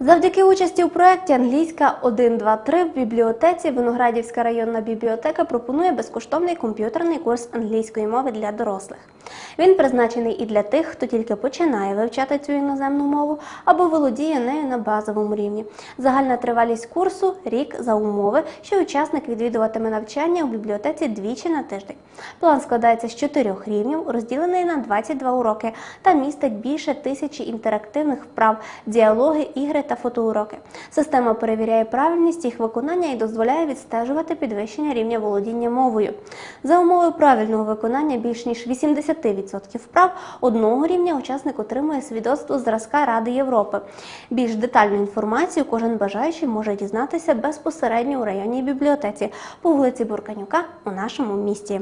Завдяки участі у проєкті Англійська 1.2.3 в бібліотеці Виноградівська районна бібліотека пропонує безкоштовний комп'ютерний курс англійської мови для дорослих. Він призначений і для тих, хто тільки починає вивчати цю іноземну мову або володіє нею на базовому рівні. Загальна тривалість курсу рік за умови, що учасник відвідуватиме навчання у бібліотеці двічі на тиждень. План складається з чотирьох рівнів, розділений на 22 уроки та містить більше тисячі інтерактивних вправ, діалоги, ігри та фотоуроки. Система перевіряє правильність їх виконання і дозволяє відстежувати підвищення рівня володіння мовою. За умови правильного виконання більш ніж 80% вправ одного рівня учасник отримує свідоцтво зразка Ради Європи. Більш детальну інформацію кожен бажаючий може дізнатися безпосередньо у районній бібліотеці по вулиці Бурканюка у нашому місті.